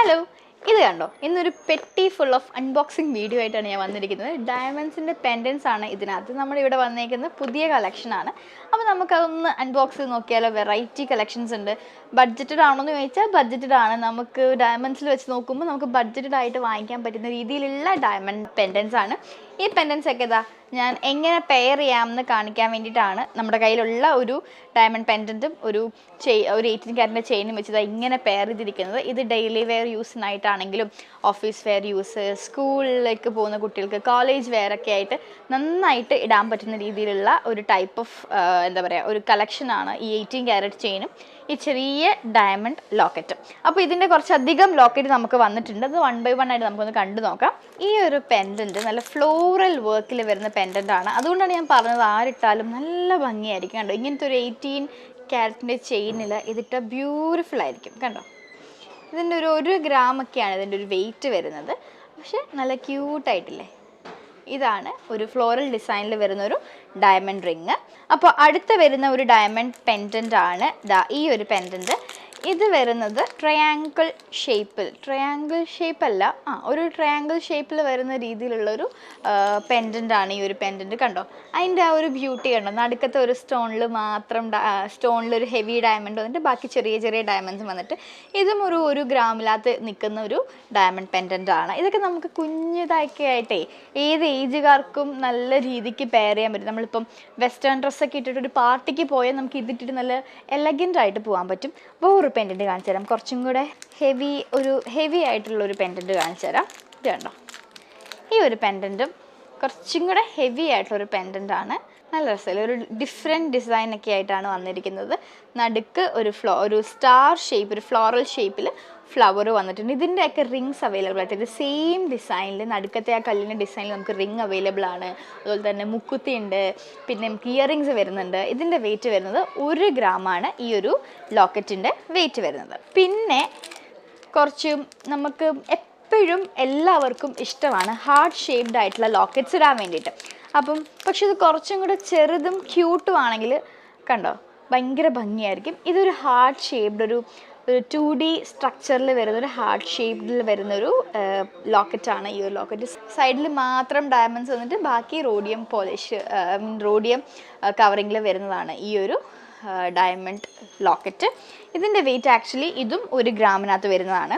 Hello ഇത് കണ്ടോ? ഇന്നൊരു പെട്ടി ഫുൾ ഓഫ് അൺബോക്സിങ് വീഡിയോ ആയിട്ടാണ് ഞാൻ വന്നിരിക്കുന്നത്. ഡയമണ്ട്സിന്റെ പെൻഡൻസ് ആണ് ഇതിനകത്ത് നമ്മളിവിടെ വന്നേക്കുന്ന പുതിയ കളക്ഷനാണ് അപ്പോൾ നമുക്കതൊന്ന് അൺബോക്സ് ചെയ്ത് നോക്കിയാലോ? വെറൈറ്റി കളക്ഷൻസ് ഉണ്ട്. ബഡ്ജറ്റഡ് ആണോ എന്ന് ചോദിച്ചാൽ ബഡ്ജറ്റഡ് ആണ്. നമുക്ക് ഡയമണ്ട്സിൽ വെച്ച് നോക്കുമ്പോൾ നമുക്ക് ബഡ്ജറ്റഡ് ആയിട്ട് വാങ്ങിക്കാൻ പറ്റുന്ന രീതിയിലുള്ള ഡയമണ്ട് പെൻഡൻസ് ആണ്. ഈ പെൻഡൻസ് ഒക്കെ ഇതാ ഞാൻ എങ്ങനെ പെയർ ചെയ്യാമെന്ന് കാണിക്കാൻ വേണ്ടിയിട്ടാണ് നമ്മുടെ കയ്യിലുള്ള ഒരു ഡയമണ്ട് പെൻഡന്റും ഒരു ചെയി ഒരു എയ്റ്റീൻ ക്യാരറ്റിന്റെ ചെയിനും വെച്ച് ഇതാ ഇങ്ങനെ പെയർ ചെയ്തിരിക്കുന്നത്. ഇത് ഡെയിലി വെയർ യൂസിനായിട്ടാണെങ്കിലും ഓഫീസ് വെയർ യൂസ് സ്കൂളിലേക്ക് പോകുന്ന കുട്ടികൾക്ക് കോളേജ് വെയർ ഒക്കെ ആയിട്ട് നന്നായിട്ട് ഇടാൻ പറ്റുന്ന രീതിയിലുള്ള ഒരു ടൈപ്പ് ഓഫ് എന്താ പറയുക ഒരു കളക്ഷനാണ് ഈ എയ്റ്റീൻ ക്യാരറ്റ് ചെയിനും ഈ ചെറിയ ഡയമണ്ട് ലോക്കറ്റ് അപ്പോൾ ഇതിന്റെ കുറച്ചധികം ലോക്കറ്റ് നമുക്ക് വന്നിട്ടുണ്ട്. അത് വൺ ബൈ വൺ ആയിട്ട് നമുക്കൊന്ന് കണ്ടു നോക്കാം. ഈ ഒരു പെൻഡന്റ് നല്ല ഫ്ലോറൽ വർക്കിൽ വരുന്ന പെൻഡന്റ് ആണ്. അതുകൊണ്ടാണ് ഞാൻ പറഞ്ഞത് ആരിട്ടാലും നല്ല ഭംഗിയായിരിക്കും കണ്ടോ? ഇങ്ങനത്തെ ഒരു എയ്റ്റീൻ ക്യാരറ്റിന്റെ ചെയിനിൽ ഇതിട്ട ബ്യൂട്ടിഫുൾ ആയിരിക്കും കണ്ടോ? ഇതിന്റെ ഒരു ഒരു ഗ്രാമൊക്കെയാണ് ഇതിന്റെ ഒരു വെയിറ്റ് വരുന്നത്. പക്ഷെ നല്ല ക്യൂട്ടായിട്ടില്ലേ ഇതാണ് ഒരു ഫ്ലോറൽ ഡിസൈനിൽ വരുന്ന ഒരു ഡയമണ്ട് റിങ് അപ്പോൾ അടുത്ത വരുന്ന ഒരു ഡയമണ്ട് പെൻഡന്റ് ആണ് ദാ ഈ ഒരു പെൻഡന്റ് ഇത് വരുന്നത് ട്രയാങ്കിൾ ഷേപ്പിൽ ട്രയാങ്കിൾ ഷേപ്പ് അല്ല ആ ഒരു ട്രയാങ്കിൾ ഷേപ്പിൽ വരുന്ന രീതിയിലുള്ളൊരു പെൻഡന്റ് ആണ് ഈ ഒരു പെൻഡന്റ് കണ്ടോ? അതിന്റെ ആ ഒരു ബ്യൂട്ടി കണ്ടോ? നടുക്കത്തെ ഒരു സ്റ്റോണിൽ മാത്രം സ്റ്റോണിൽ ഒരു ഹെവി ഡയമണ്ട് വന്നിട്ട് ബാക്കി ചെറിയ ചെറിയ ഡയമണ്ട്സ് വന്നിട്ട് ഇതും ഒരു ഒരു ഗ്രാമിലകത്ത് നിൽക്കുന്ന ഒരു ഡയമണ്ട് പെൻഡന്റ് ആണ്. ഇതൊക്കെ നമുക്ക് കുഞ്ഞിതാക്കി ആയിട്ടേ ഏത് ഏജുകാർക്കും നല്ല രീതിക്ക് പെയർ ചെയ്യാൻ പറ്റും. നമ്മളിപ്പം വെസ്റ്റേൺ ഡ്രസ്സൊക്കെ ഇട്ടിട്ട് ഒരു പാർട്ടിക്ക് പോയാൽ നമുക്ക് ഇതിട്ടിട്ട് നല്ല എലഗന്റ് ആയിട്ട് പോകാൻ പറ്റും. വേറൊരു പെൻഡന്റ് കാണിച്ചു തരാം. കുറച്ചും കൂടെ ഹെവി ഒരു ഹെവി ആയിട്ടുള്ള ഒരു പെൻഡന്റ് കാണിച്ചു തരാം. ഇത് കണ്ടോ? ഈ ഒരു പെൻഡന്റും കുറച്ചും കൂടെ ഹെവി ആയിട്ടുള്ളൊരു ആണ്. നല്ല രസമില്ല? ഒരു ഡിഫറെന്റ് ഡിസൈൻ ഒക്കെ ആയിട്ടാണ് വന്നിരിക്കുന്നത്. നടുക്ക് ഒരു ഫ്ലോ ഒരു സ്റ്റാർ ഷേപ്പ് ഒരു ഫ്ലോറൽ ഷേപ്പിൽ ഫ്ലവർ വന്നിട്ടുണ്ട്. ഇതിന്റെയൊക്കെ റിങ്സ് അവൈലബിൾ ആയിട്ട്. ഇത് സെയിം ഡിസൈനിൽ നടുക്കത്തെ ആ കല്ലിന്റെ ഡിസൈനിൽ നമുക്ക് റിങ് അവൈലബിൾ ആണ്. അതുപോലെ തന്നെ മുക്കുത്തി ഉണ്ട്. പിന്നെ നമുക്ക് ഇയറിങ്സ് വരുന്നുണ്ട്. ഇതിന്റെ വെയിറ്റ് വരുന്നത് ഒരു ഗ്രാമാണ് ഈ ഒരു ലോക്കറ്റിന്റെ വെയിറ്റ് വരുന്നത്. പിന്നെ കുറച്ച് നമുക്ക് എപ്പോഴും എല്ലാവർക്കും ഇഷ്ടമാണ് ഹാർട്ട് ഷേപ്ഡ് ആയിട്ടുള്ള ലോക്കറ്റ്സ് ഇടാൻ വേണ്ടിയിട്ട്. അപ്പം പക്ഷെ ഇത് കുറച്ചും കൂടെ ചെറുതും ക്യൂട്ടും ആണെങ്കിൽ കണ്ടോ? ഭയങ്കര ഭംഗിയായിരിക്കും. ഇതൊരു ഹാർട്ട് ഷേപ്ഡ് ഒരു ഒരു ടു ഡി സ്ട്രക്ചറിൽ വരുന്ന ഒരു ഹാർട്ട് ഷേപ്പിൽ വരുന്ന ഒരു ലോക്കറ്റാണ് ഈ ഒരു ലോക്കറ്റ് സൈഡിൽ മാത്രം ഡയമണ്ട്സ് വന്നിട്ട് ബാക്കി റോഡിയം പോളിഷ് റോഡിയം കവറിങ്ങിൽ വരുന്നതാണ് ഈ ഒരു ഡയമണ്ട് ലോക്കറ്റ് ഇതിന്റെ വെയിറ്റ് ആക്ച്വലി ഇതും ഒരു ഗ്രാമിനകത്ത് വരുന്നതാണ്.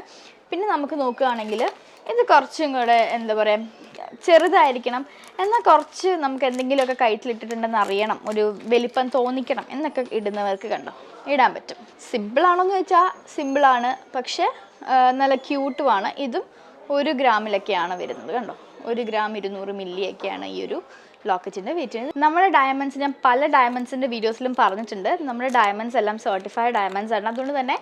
പിന്നെ നമുക്ക് നോക്കുകയാണെങ്കിൽ ഇത് കുറച്ചും കൂടെ എന്താ പറയുക ചെറുതായിരിക്കണം. എന്നാൽ കുറച്ച് നമുക്ക് എന്തെങ്കിലുമൊക്കെ കഴുത്തിലിട്ടിട്ടുണ്ടെന്ന് അറിയണം. ഒരു വലിപ്പം തോന്നിക്കണം എന്നൊക്കെ ഇടുന്നവർക്ക് കണ്ടോ? ഇടാൻ പറ്റും. സിമ്പിളാണോന്ന് ചോദിച്ചാൽ സിമ്പിളാണ് പക്ഷേ നല്ല ക്യൂട്ടുമാണ് ഇതും ഒരു ഗ്രാമിലൊക്കെയാണ് വരുന്നത് കണ്ടോ? ഒരു ഗ്രാം ഇരുന്നൂറ് മില്ലിയൊക്കെയാണ് ഈ ഒരു ലോക്കറ്റിന്റെ വെയിറ്റ് നമ്മുടെ ഡയമണ്ട്സ് ഞാൻ പല ഡയമണ്ട്സിന്റെ വീഡിയോസിലും പറഞ്ഞിട്ടുണ്ട്. നമ്മുടെ ഡയമണ്ട്സ് എല്ലാം സർട്ടിഫൈഡ് ഡയമണ്ട്സ് ആണ്. അതുകൊണ്ട് തന്നെ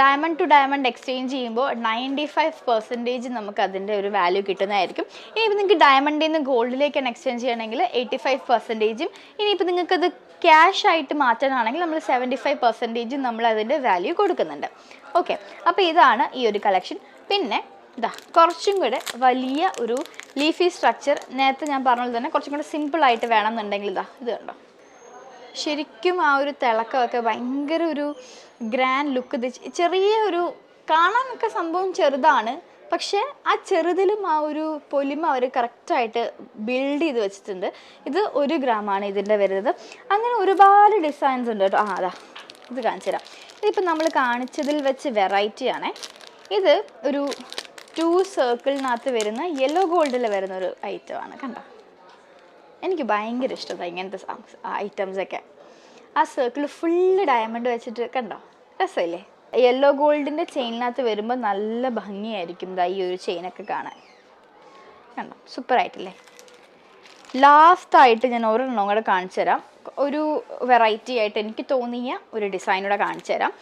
ഡയമണ്ട് ടു ഡയമണ്ട് എക്സ്ചേഞ്ച് ചെയ്യുമ്പോൾ നയന്റി ഫൈവ് പെർസെന്റേജ് നമുക്ക് അതിന്റെ ഒരു വാല്യൂ കിട്ടുന്നതായിരിക്കും. ഇനിയിപ്പോൾ നിങ്ങൾക്ക് ഡയമണ്ടിൽ നിന്ന് ഗോൾഡിലേക്കാണ് എക്സ്ചേഞ്ച് ചെയ്യണമെങ്കിൽ എയ്റ്റി ഫൈവ് പെർസെന്റേജും ഇനിയിപ്പോൾ നിങ്ങൾക്കത് ക്യാഷ് ആയിട്ട് മാറ്റാനാണെങ്കിൽ നമ്മൾ സെവന്റി ഫൈവ് പെർസെന്റേജും നമ്മൾ അതിന്റെ വാല്യൂ കൊടുക്കുന്നുണ്ട്. ഓക്കെ അപ്പോൾ ഇതാണ് ഈ ഒരു കളക്ഷൻ പിന്നെ ഇതാ കുറച്ചും കൂടെ വലിയ ഒരു ലീഫി സ്ട്രക്ചർ നേരത്തെ ഞാൻ പറഞ്ഞ പോലെ തന്നെ കുറച്ചും കൂടെ സിമ്പിളായിട്ട് വേണമെന്നുണ്ടെങ്കിൽ ഇതാ ഇത് കണ്ടോ? ശരിക്കും ആ ഒരു തിളക്കമൊക്കെ ഭയങ്കര ഒരു ഗ്രാൻഡ് ലുക്ക് ചെറിയ ഒരു കാണാനൊക്കെ സംഭവം ചെറുതാണ് പക്ഷേ ആ ചെറുതിലും ആ ഒരു പൊലിമ അവർ കറക്റ്റായിട്ട് ബിൽഡ് ചെയ്ത് വെച്ചിട്ടുണ്ട്. ഇത് ഒരു ഗ്രാമാണ് ഇതിന്റെ വരുന്നത്. അങ്ങനെ ഒരുപാട് ഡിസൈൻസ് ഉണ്ട് കേട്ടോ. ആ അതാ ഇത് കാണിച്ചു തരാം ഇതിപ്പോൾ നമ്മൾ കാണിച്ചതിൽ വെച്ച് വെറൈറ്റിയാണേ ഇത് ഒരു ടു സർക്കിളിനകത്ത് വരുന്ന യെല്ലോ ഗോൾഡിൽ വരുന്ന ഒരു ഐറ്റം ആണ് കണ്ടോ? എനിക്ക് ഭയങ്കര ഇഷ്ടമാണ് ഇങ്ങനത്തെ ഐറ്റംസ് ഒക്കെ. ആ സർക്കിൾ ഫുള്ള് ഡയമണ്ട് വെച്ചിട്ട് കണ്ടോ? രസമില്ലേ? യെല്ലോ ഗോൾഡിന്റെ ചെയിനിനകത്ത് വരുമ്പോൾ നല്ല ഭംഗിയായിരിക്കും ഈ ഒരു ചെയിനൊക്കെ കാണാൻ. കണ്ടോ? സൂപ്പറായിട്ടില്ലേ ലാസ്റ്റായിട്ട് ഞാൻ ഒരെണ്ണം കൂടെ കാണിച്ചു തരാം ഒരു വെറൈറ്റി ആയിട്ട് എനിക്ക് തോന്നിയ ഒരു ഡിസൈനൂടെ കാണിച്ചു തരാം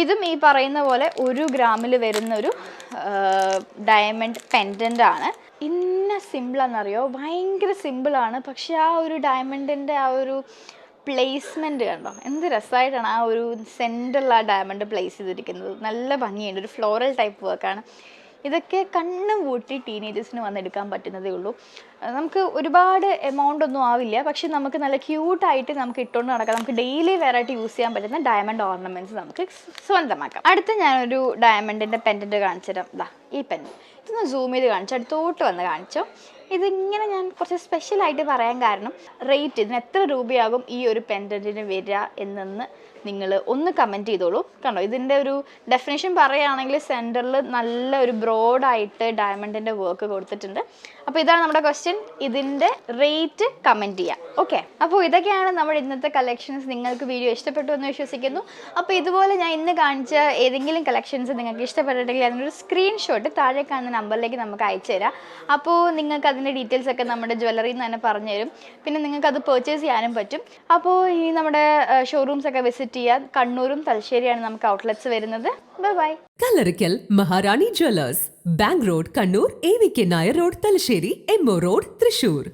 ഇതും ഈ പറയുന്ന പോലെ ഒരു ഗ്രാമിൽ വരുന്ന ഒരു ഡയമണ്ട് പെൻഡന്റ് ആണ്. ഇന്ന സിമ്പിളാണെന്നറിയോ ഭയങ്കര സിമ്പിളാണ് പക്ഷെ ആ ഒരു ഡയമണ്ടിന്റെ ആ ഒരു പ്ലേസ്മെന്റ് കണ്ടോ? എന്ത് രസമായിട്ടാണ് ആ ഒരു സെന്ററിൽ ആ ഡയമണ്ട് പ്ലേസ് ചെയ്തിരിക്കുന്നത്. നല്ല ഭംഗിയുണ്ട്. ഒരു ഫ്ലോറൽ ടൈപ്പ് വർക്കാണ് ഇതൊക്കെ കണ്ണും പൂട്ടി ടീനേജേഴ്സിന് വന്നെടുക്കാൻ പറ്റുന്നതേ ഉള്ളൂ. നമുക്ക് ഒരുപാട് എമൗണ്ട് ഒന്നും ആവില്ല. പക്ഷെ നമുക്ക് നല്ല ക്യൂട്ടായിട്ട് നമുക്ക് ഇട്ടുകൊണ്ട് നടക്കാം. നമുക്ക് ഡെയിലി വെറൈറ്റി യൂസ് ചെയ്യാൻ പറ്റുന്ന ഡയമണ്ട് ഓർണമെന്റ്സ് നമുക്ക് സ്വന്തമാക്കാം. അടുത്ത ഞാനൊരു ഡയമണ്ടിന്റെ പെൻഡന്റ് കാണിച്ചു തരാം ഈ പെൻ ഇതൊന്ന് സൂം ചെയ്ത് കാണിച്ചു അടുത്തോട്ട് വന്ന് കാണിച്ചു. ഇതിങ്ങനെ ഞാൻ കുറച്ച് സ്പെഷ്യലായിട്ട് പറയാൻ കാരണം റേറ്റ് ഇതിന് എത്ര രൂപയാകും ഈ ഒരു പെൻഡന്റിന് വരിക എന്നൊന്ന് നിങ്ങൾ ഒന്ന് കമന്റ് ചെയ്തോളൂ. കണ്ടോ ഇതിന്റെ ഒരു ഡെഫിനേഷൻ പറയുകയാണെങ്കിൽ സെന്ററിൽ നല്ല ഒരു ബ്രോഡായിട്ട് ഡയമണ്ടിന്റെ വർക്ക് കൊടുത്തിട്ടുണ്ട്. അപ്പോൾ ഇതാണ് നമ്മുടെ ക്വസ്റ്റ്യൻ ഇതിന്റെ റേറ്റ് കമന്റ് ചെയ്യാം. ഓക്കെ അപ്പോൾ ഇതൊക്കെയാണ് നമ്മുടെ ഇന്നത്തെ കളക്ഷൻസ് നിങ്ങൾക്ക് വീഡിയോ ഇഷ്ടപ്പെട്ടു എന്ന് വിശ്വസിക്കുന്നു. അപ്പോൾ ഇതുപോലെ ഞാൻ ഇന്ന് കാണിച്ച ഏതെങ്കിലും കളക്ഷൻസ് നിങ്ങൾക്ക് ഇഷ്ടപ്പെട്ടിട്ടുണ്ടെങ്കിൽ അതിനൊരു സ്ക്രീൻഷോട്ട് താഴെ കാണുന്ന നമ്പറിലേക്ക് നമുക്ക് അയച്ചു തരാം അപ്പോൾ നിങ്ങൾക്ക് അതിന്റെ ഡീറ്റെയിൽസ് ഒക്കെ നമ്മുടെ ജ്വല്ലറിയിൽ നിന്ന് തന്നെ പറഞ്ഞു തരും പിന്നെ നിങ്ങൾക്ക് അത് പർച്ചേസ് ചെയ്യാനും പറ്റും. അപ്പോൾ ഈ നമ്മുടെ ഷോറൂംസ് ഒക്കെ വിസിറ്റ് ചെയ്യാൻ കണ്ണൂരും തലശ്ശേരിയാണ് നമുക്ക് ഔട്ട്ലെറ്റ്സ് വരുന്നത്. Bye bye Kallarikkal Maharani jewellers bank road Kannur A V K Nair road Thalassery M O road Thrissur.